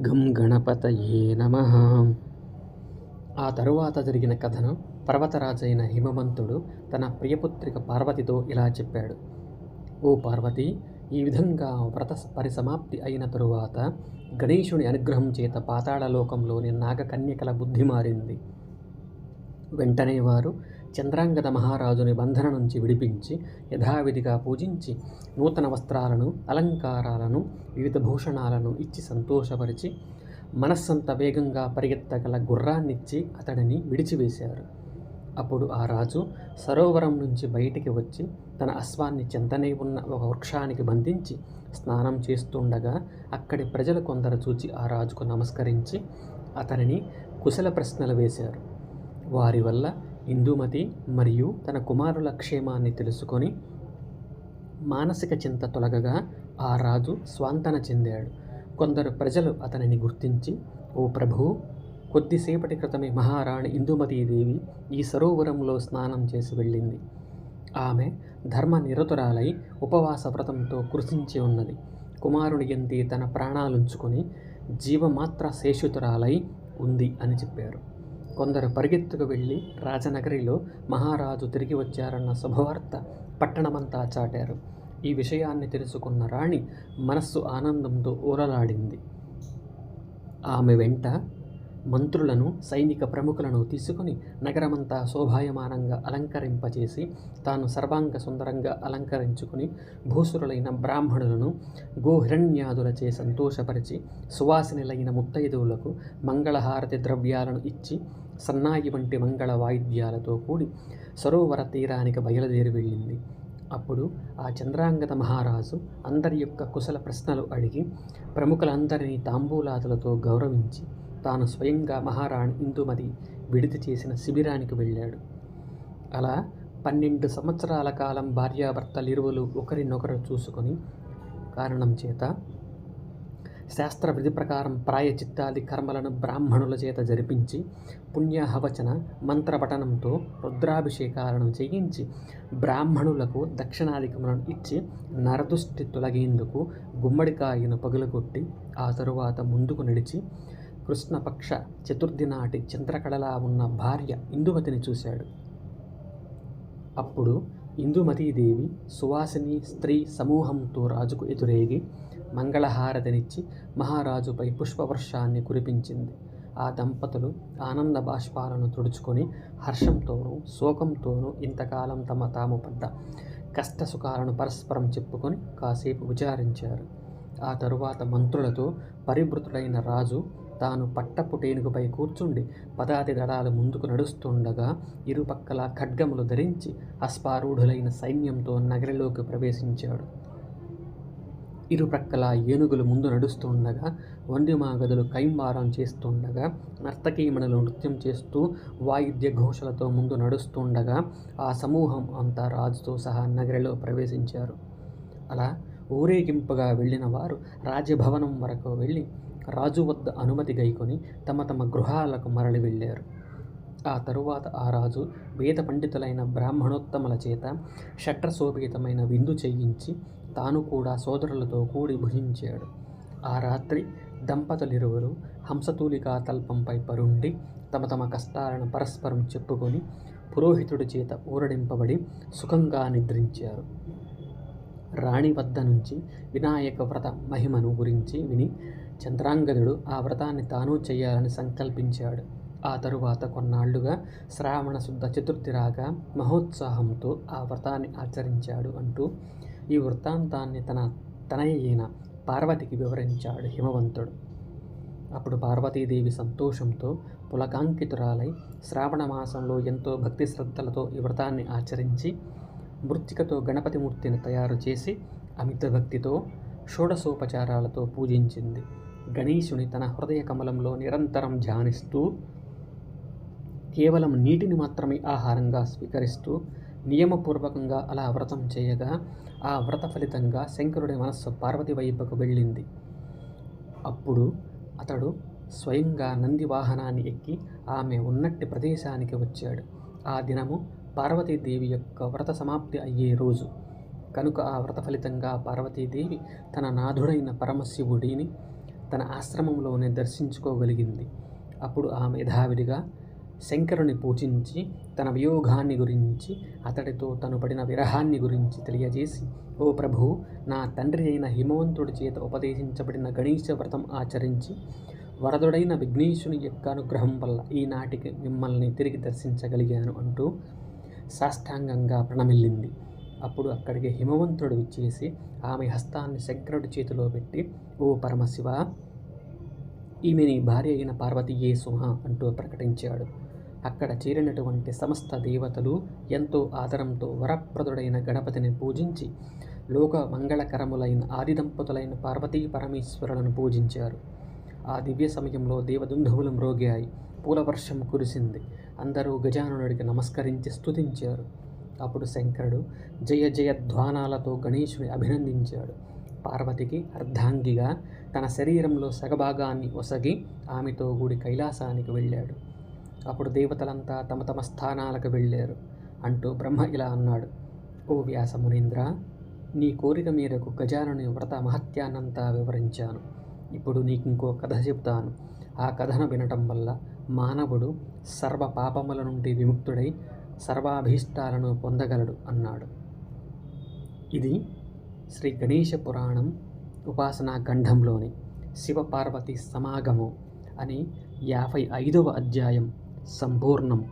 గం గణపతయే నమ. ఆ తరువాత జరిగిన కథను పర్వతరాజైన హిమవంతుడు తన ప్రియపుత్రిక పార్వతితో ఇలా చెప్పాడు. ఓ పార్వతి ఈ విధంగా వ్రత పరిసమాప్తి అయిన తరువాత గణేశుని అనుగ్రహం చేత పాతాళలోకంలోని నాగకన్యకల బుద్ధి మారింది. వెంటనే వారు చంద్రాంగద మహారాజుని బంధన నుంచి విడిపించి యథావిధిగా పూజించి నూతన వస్త్రాలను అలంకారాలను వివిధ భూషణాలను ఇచ్చి సంతోషపరిచి మనస్సంత వేగంగా పరిగెత్తగల గుర్రాన్నిచ్చి అతడిని విడిచివేశారు. అప్పుడు ఆ రాజు సరోవరం నుంచి బయటికి వచ్చి తన అశ్వాన్ని చెంతనే ఉన్న ఒక వృక్షానికి బంధించి స్నానం చేస్తుండగా అక్కడి ప్రజలు కొందరు చూచి ఆ రాజుకు నమస్కరించి అతనిని కుశల ప్రశ్నలు వేశారు. వారి వల్ల ఇందుమతి మరియు తన కుమారుల క్షేమాన్ని తెలుసుకొని మానసిక చింత తొలగగా ఆ రాజు స్వాంతన చెందాడు. కొందరు ప్రజలు అతనిని గుర్తించి ఓ ప్రభు కొద్దిసేపటి క్రితమే మహారాణి ఇందుమతీదేవి ఈ సరోవరంలో స్నానం చేసి వెళ్ళింది. ఆమె ధర్మ నిరతురాలై ఉపవాస వ్రతంతో కృషించి ఉన్నది. కుమారుని ఎంతి తన ప్రాణాలుంచుకొని జీవమాత్ర శేషుతురాలై ఉంది అని చెప్పారు. కొందరు పరిగెత్తుకు వెళ్ళి రాజనగరిలో మహారాజు తిరిగి వచ్చారన్న శుభవార్త పట్టణమంతా చాటారు. ఈ విషయాన్ని తెలుసుకున్న రాణి మనస్సు ఆనందంతో ఊరలాడింది. ఆమె వెంట మంత్రులను సైనిక ప్రముఖులను తీసుకుని నగరమంతా శోభాయమానంగా అలంకరింపచేసి తాను సర్వాంగ సుందరంగా అలంకరించుకుని భూసురులైన బ్రాహ్మణులను గోహిరణ్యాదులచే సంతోషపరిచి సువాసినులైన ముత్తైదువులకు మంగళహారతి ద్రవ్యాలను ఇచ్చి సన్నాయి వంటి మంగళ వాయిద్యాలతో కూడి సరోవర తీరానికి బయలుదేరి వెళ్ళింది. అప్పుడు ఆ చంద్రాంగత మహారాజు అందరి యొక్క కుశల ప్రశ్నలు అడిగి ప్రముఖులందరినీ తాంబూలాదులతో గౌరవించి తాను స్వయంగా మహారాణి ఇందుమతి విడిది చేసిన శిబిరానికి వెళ్ళాడు. అలా పన్నెండు సంవత్సరాల కాలం భార్యాభర్తలిరువులు ఒకరినొకరు చూసుకొని కారణం చేత శాస్త్ర విధి ప్రకారం ప్రాయచిత్తాది కర్మలను బ్రాహ్మణుల చేత జరిపించి పుణ్యహవచన మంత్రపఠనంతో రుద్రాభిషేకాలను చేయించి బ్రాహ్మణులకు దక్షిణాధికములను ఇచ్చి నరదుష్టి తొలగేందుకు గుమ్మడికాయను పగులగొట్టి ఆ తరువాత ముందుకు నడిచి కృష్ణపక్ష చతుర్థి నాటి చంద్రకళలా ఉన్న భార్య ఇందువతిని చూశాడు. అప్పుడు ఇందుమతీదేవి సువాసిని స్త్రీ సమూహంతో రాజుకు ఎదురేగి మంగళహారతినిచ్చి మహారాజుపై పుష్పవర్షాన్ని కురిపించింది. ఆ దంపతులు ఆనంద బాష్పాలను తుడుచుకొని హర్షంతోనూ శోకంతోనూ ఇంతకాలం తమ తాము పడ్డ కష్టసుఖాలను పరస్పరం చెప్పుకొని కాసేపు విచారించారు. ఆ తరువాత మంత్రులతో పరిభృతుడైన రాజు తాను పట్టపు టేనుగుపై కూర్చుండి పదాతి దళాలు ముందుకు నడుస్తుండగా ఇరుపక్కల ఖడ్గములు ధరించి అస్పారూఢులైన సైన్యంతో నగరిలోకి ప్రవేశించాడు. ఇరుప్రక్కల ఏనుగులు ముందు నడుస్తుండగా వండిమాగదులు కైంబారం చేస్తుండగా నర్తకీమణులు నృత్యం చేస్తూ వాయిద్య ఘోషలతో ముందు నడుస్తుండగా ఆ సమూహం అంతా రాజుతో సహా నగరిలో ప్రవేశించారు. అలా ఊరేగింపుగా వెళ్ళిన వారు రాజభవనం వరకు వెళ్ళి రాజు వద్ద అనుమతి గైకొని తమ తమ గృహాలకు మరలి వెళ్ళారు. ఆ తరువాత ఆ రాజు వేద పండితులైన బ్రాహ్మణోత్తముల చేత షట్రశోభితమైన విందు చేయించి తాను కూడా సోదరులతో కూడి భుజించాడు. ఆ రాత్రి దంపతులిరువురు హంసతూలికా తల్పంపై పరుండి తమ తమ కష్టాలను పరస్పరం చెప్పుకొని పురోహితుడి చేత ఊరడింపబడి సుఖంగా నిద్రించారు. రాణి వద్ద నుంచి వినాయక వ్రత మహిమను గురించి విని చంద్రాంగదుడు ఆ వ్రతాన్ని తాను చేయాలని సంకల్పించాడు. ఆ తరువాత కొన్నాళ్ళుగా శ్రావణ శుద్ధ చతుర్థి రాగా మహోత్సాహంతో ఆ వ్రతాన్ని ఆచరించాడు అంటూ ఈ వృత్తాంతాన్ని తన తనయ్యైన పార్వతికి వివరించాడు హిమవంతుడు. అప్పుడు పార్వతీదేవి సంతోషంతో పులకాంకితురాలై శ్రావణ మాసంలో ఎంతో భక్తి శ్రద్ధలతో ఈ వ్రతాన్ని ఆచరించి మృత్తికతో గణపతి మూర్తిని తయారు చేసి అమిత భక్తితో షోడశోపచారాలతో పూజించింది. గణేశుని తన హృదయ కమలంలో నిరంతరం ధ్యానిస్తూ కేవలం నీటిని మాత్రమే ఆహారంగా స్వీకరిస్తూ నియమపూర్వకంగా అలా వ్రతం చేయగా ఆ వ్రత ఫలితంగా శంకరుడి మనస్సు పార్వతి వైపుకు వెళ్ళింది. అప్పుడు అతడు స్వయంగా నంది వాహనాన్ని ఎక్కి ఆమె ఉన్నట్టి ప్రదేశానికి వచ్చాడు. ఆ దినము పార్వతీదేవి యొక్క వ్రత సమాప్తి అయ్యే రోజు. కనుక ఆ వ్రత ఫలితంగా పార్వతీదేవి తన నాథుడైన పరమశివుడిని తన ఆశ్రమంలోనే దర్శించుకోగలిగింది. అప్పుడు ఆ మేధావిడిగా శంకరుని పూజించి తన వియోగాన్ని గురించి అతడితో తను పడిన విరహాన్ని గురించి తెలియజేసి ఓ ప్రభు నా తండ్రి అయిన హిమవంతుడి చేత ఉపదేశించబడిన గణేశ వ్రతం ఆచరించి వరదుడైన విఘ్నేశుని యొక్క అనుగ్రహం వల్ల ఈనాటికి మిమ్మల్ని తిరిగి దర్శించగలిగాను అంటూ సాష్టాంగంగా ప్రణమిల్లింది. అప్పుడు అక్కడికి హిమవంతుడు విచ్చేసి ఆమె హస్తాన్ని శంకరుడి చేతిలో పెట్టి ఓ పరమశివ ఈమె నీ భార్య అయిన పార్వతీయే సుమ అంటూ ప్రకటించాడు. అక్కడ చేరినటువంటి సమస్త దేవతలు ఎంతో ఆదరంతో వరప్రదుడైన గణపతిని పూజించి లోక మంగళకరములైన ఆది దంపతులైన పార్వతీ పరమేశ్వరులను పూజించారు. ఆ దివ్య సమయంలో దేవదుంధువులు మ్రోగాయి. పూలవర్షం కురిసింది. అందరూ గజానుడికి నమస్కరించి స్తుతించారు. అప్పుడు శంకరుడు జయ జయ ధ్వానాలతో గణేశుని అభినందించాడు. పార్వతికి అర్ధాంగిగా తన శరీరంలో సగభాగాన్ని ఒసగి ఆమెతో కూడి కైలాసానికి వెళ్ళాడు. అప్పుడు దేవతలంతా తమ తమ స్థానాలకు వెళ్ళారు. అంటూ బ్రహ్మ ఇలా అన్నాడు. ఓ వ్యాస మునీంద్ర నీ కోరిక మేరకు గజానుని వ్రత మహత్యాన్నంతా వివరించాను. ఇప్పుడు నీకు ఇంకో కథ చెప్తాను. ఆ కథను వినటం వల్ల మానవుడు సర్వ పాపముల నుండి విముక్తుడై సర్వాభీష్టాలను పొందగలడు అన్నాడు. ఇది శ్రీ గణేష పురాణం ఉపాసనా ఖండంలోని శివపార్వతి సమాగమం అని యాభై ఐదవ అధ్యాయం సంపూర్ణం